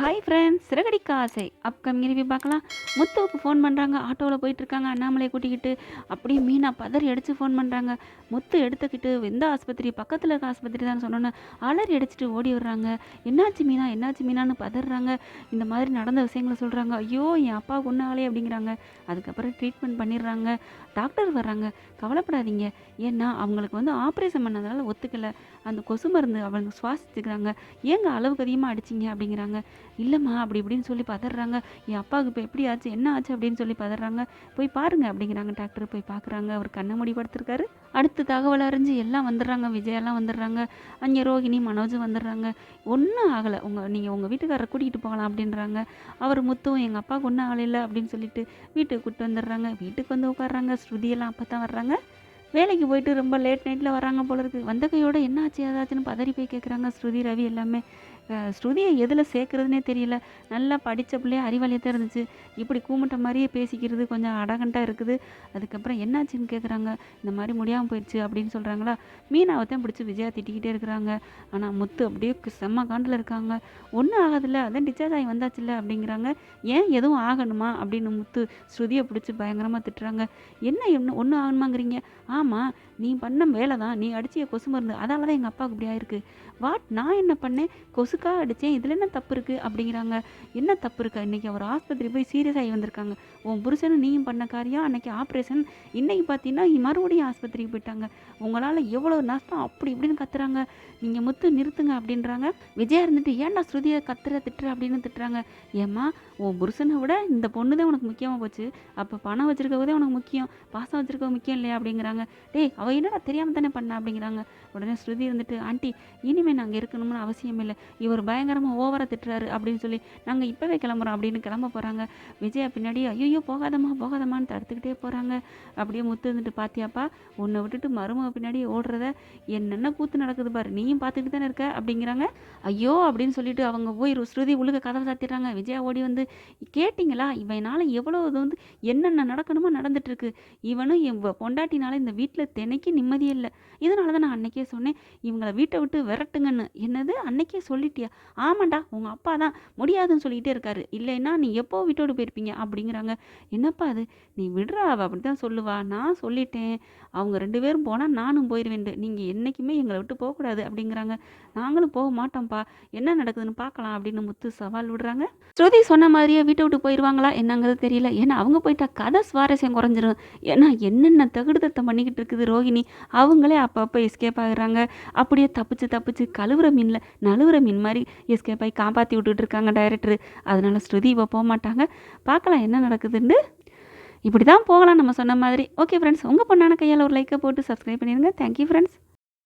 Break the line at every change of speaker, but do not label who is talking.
Hi friends Siragadikka ஆசை. Upcoming review பார்க்கலாம். முத்துவுக்கு phone பண்ணுறாங்க ஆட்டோவில் போயிட்டுருக்காங்க. அண்ணாமலையை கூட்டிக்கிட்டு அப்படியே மீனா பதறி அடித்து ஃபோன் பண்ணுறாங்க முத்து எடுத்துக்கிட்டு எந்த ஆஸ்பத்திரி பக்கத்தில் இருக்க ஆஸ்பத்திரி தான் சொன்னோன்னு அலறி அடிச்சுட்டு ஓடி வர்றாங்க. என்னாச்சு மீனா? என்னாச்சு மீனான்னு பதறாங்க. இந்த மாதிரி நடந்த விஷயங்களை சொல்கிறாங்க ஐயோ என் அப்பா கொன்னாலே அப்படிங்கிறாங்க. அதுக்கப்புறம் ட்ரீட்மெண்ட் பண்ணிடுறாங்க. டாக்டர் வர்றாங்க. கவலைப்படாதீங்க. ஏன்னா அவங்களுக்கு வந்து ஆப்ரேஷன் பண்ணதுனால ஒத்துக்கலை. அந்த கொசு மருந்து அவங்க சுவாசிச்சுக்கிறாங்க. ஏங்க அளவுக்கு அதிகமாக அடிச்சிங்க அப்படிங்கிறாங்க. இல்லைம்மா அப்படி இப்படின்னு சொல்லி பதறாங்க. என் அப்பாவுக்கு இப்போ எப்படி ஆச்சு என்ன ஆச்சு அப்படின்னு சொல்லி பதறாங்க. போய் பாருங்க அப்படிங்கிறாங்க. டாக்டர் போய் பார்க்குறாங்க அவர் கண்ணை மூடி படுத்திருக்காரு. அடுத்து தகவல் அறிஞ்சு எல்லாம் வந்துடுறாங்க. விஜயெல்லாம் வந்துடுறாங்க. அங்கே ரோகிணி மனோஜ் வந்துடுறாங்க. ஒன்றும் ஆகலை. உங்கள் நீங்கள் உங்கள் வீட்டுக்காரரை கூட்டிகிட்டு போகலாம் அப்படின்றாங்க. அவர் முத்தும் எங்கள் அப்பாவுக்கு ஒன்றும் ஆகலை அப்படின்னு சொல்லிட்டு வீட்டுக்கு கூப்பிட்டு வந்துடுறாங்க. வீட்டுக்கு வந்து உட்காடுறாங்க ஸ்ருதியெல்லாம் அப்போ தான் வர்றாங்க. வேலைக்கு போயிட்டு ரொம்ப லேட் நைட்டில் வராங்க போல இருக்குது வந்த கையோட என்ன ஆச்சு ஏதாச்சுன்னு பதறி போய் கேட்குறாங்க ஸ்ருதி ரவி எல்லாமே. ஸ்ருதியை எதில் சேர்க்குறதுனே தெரியல. நல்லா படித்த பிள்ளைய அறிவாளியாக தான் இருந்துச்சு. இப்படி கூமிட்ட மாதிரியே பேசிக்கிறது கொஞ்சம் அடகண்டாக இருக்குது. அதுக்கப்புறம் என்னாச்சுன்னு கேட்குறாங்க இந்த மாதிரி முடியாமல் போயிடுச்சு அப்படின்னு சொல்கிறாங்களா மீனாவை தான் பிடிச்சி விஜயா திட்டிக்கிட்டே இருக்கிறாங்க. ஆனால் முத்து அப்படியே கு- செம்ம காண்டில் இருக்காங்க. ஒன்றும் ஆகாதில்ல. அதான் டிச்சார்ஜ் ஆகி வந்தாச்சுல்ல அப்படிங்கிறாங்க. ஏன் எதுவும் ஆகணுமா அப்படின்னு முத்து ஸ்ருதியை பிடிச்சி பயங்கரமாக திட்டுறாங்க. என்ன என்ன ஒன்றும் ஆகணுமாங்கிறீங்க? ஆமாம் நீ பண்ண வேலை தான் நீ அடிச்சிய கொசு மருந்து. அதால தான் எங்கள் அப்பாவுக்கு இப்படி ஆயிருக்கு. வாட்? நான் என்ன பண்ணேன்? கொசு எதுக்காக அடித்தேன் இதில் என்ன தப்பு இருக்குது அப்படிங்கிறாங்க. என்ன தப்பு இருக்கா? இன்றைக்கி அவர் ஆஸ்பத்திரி போய் சீரியஸ் ஆகி வந்திருக்காங்க. உன் புருஷனும் நீயும் பண்ண காரியம் அன்னைக்கு ஆப்ரேஷன் இன்றைக்கி பார்த்தீங்கன்னா மறுபடியும் ஆஸ்பத்திரிக்கு போயிட்டாங்க. உங்களால் எவ்வளோ நஷ்டம்? அப்படி இப்படின்னு கத்துறாங்க. நீங்கள் முத்து நிறுத்துங்க அப்படின்றாங்க. விஜயா இருந்துட்டு ஏன்டா ஸ்ருதியை கத்துற திட்டுற? அப்படின்னு திட்டுறாங்க. ஏம்மா உன் புருஷனை விட இந்த பொண்ணு தான் உனக்கு முக்கியமாக போச்சு. அப்போ பணம் வச்சிருக்கவே உனக்கு முக்கியம். பாசம் வச்சுருக்க முக்கியம் இல்லையா? அப்படிங்கிறாங்க. டேய் அவள் என்னடா தெரியாமல் தானே பண்ண? அப்படிங்கிறாங்க. உடனே ஸ்ருதி இருந்துட்டு ஆண்டி இனிமேல் நாங்கள் இருக்கணும்னு அவசியம் இல்லை. இவர் பயங்கரமாக ஓவராக திட்டுறாரு அப்படின்னு சொல்லி நாங்கள் இப்போவே கிளம்புறோம் அப்படின்னு கிளம்ப போகிறாங்க விஜயா பின்னாடி ஐயோ போகாதம்மா போகாதம்மான்னு தடுத்துக்கிட்டே போகிறாங்க அப்படியே முத்து இருந்துட்டு பாத்தியாப்பா உன்னை விட்டுட்டு மருமக பின்னாடி ஓடுறத என்னென்ன கூத்து நடக்குது பாரு நீயும் பார்த்துக்கிட்டு தானே இருக்க? அப்படிங்கிறாங்க. ஐயோ அப்படின்னு சொல்லிட்டு அவங்க போய் ஸ்ருதி உழுக கதவை சாத்திடுறாங்க. விஜயா ஓடி வந்து கேட்டிங்களா இவனால் எவ்வளோ இது வந்து என்னென்ன நடக்கணுமோ நடந்துட்டுருக்கு. இவனும் என் பொண்டாட்டினால இந்த வீட்டில் தினைக்கு நிம்மதியே இல்லை. இதனால தான் நான் அன்னைக்கே சொன்னேன் இவங்களை வீட்டை விட்டு விரட்டுங்கன்னு. என்னது? அன்னைக்கே போயிட்டியா? ஆமாண்டா உங்கள் அப்பா தான் முடியாதுன்னு சொல்லிகிட்டே இருக்காரு. இல்லைன்னா நீ எப்போ விட்டோடு போயிருப்பீங்க? அப்படிங்கிறாங்க. என்னப்பா அது? நீ விடுறா அவ அப்படி தான் சொல்லுவா. நான் சொல்லிட்டேன். அவங்க ரெண்டு பேரும் போனால் நானும் போயிடுவேன் நீங்கள் என்றைக்குமே எங்களை விட்டு போகக்கூடாது அப்படிங்கிறாங்க. நாங்களும் போக மாட்டோம்ப்பா. என்ன நடக்குதுன்னு பார்க்கலாம் அப்படின்னு முத்து சவால் விடுறாங்க. ஸ்ருதி சொன்ன மாதிரியே வீட்டை விட்டு போயிடுவாங்களா என்னங்கிறது தெரியல. ஏன்னா அவங்க போயிட்டா கதை சுவாரஸ்யம் குறைஞ்சிரும். ஏன்னா என்னென்ன தகுடுதத்தை பண்ணிக்கிட்டு இருக்குது ரோகிணி? அவங்களே அப்பப்போ எஸ்கேப் ஆகுறாங்க. அப்படியே தப்பிச்சு தப்பிச்சு கழுவுற மீனில் நழுவுற மீன் மாதிரி எஸ்கேப் ஆகி காப்பாற்றி விட்டுட்டு இருக்காங்க டைரக்டர் அதனால் ஸ்ருதி இப்போ போக மாட்டாங்க. பார்க்கலாம் என்ன நடக்குதுன்னு. இப்படி தான் போகலாம் நம்ம சொன்ன மாதிரி. ஓகே ஃப்ரெண்ட்ஸ் உங்கள் பொண்ணான கையால் ஒரு லைக்கை போட்டு சப்ஸ்கிரைப் பண்ணிடுங்க. Thank you friends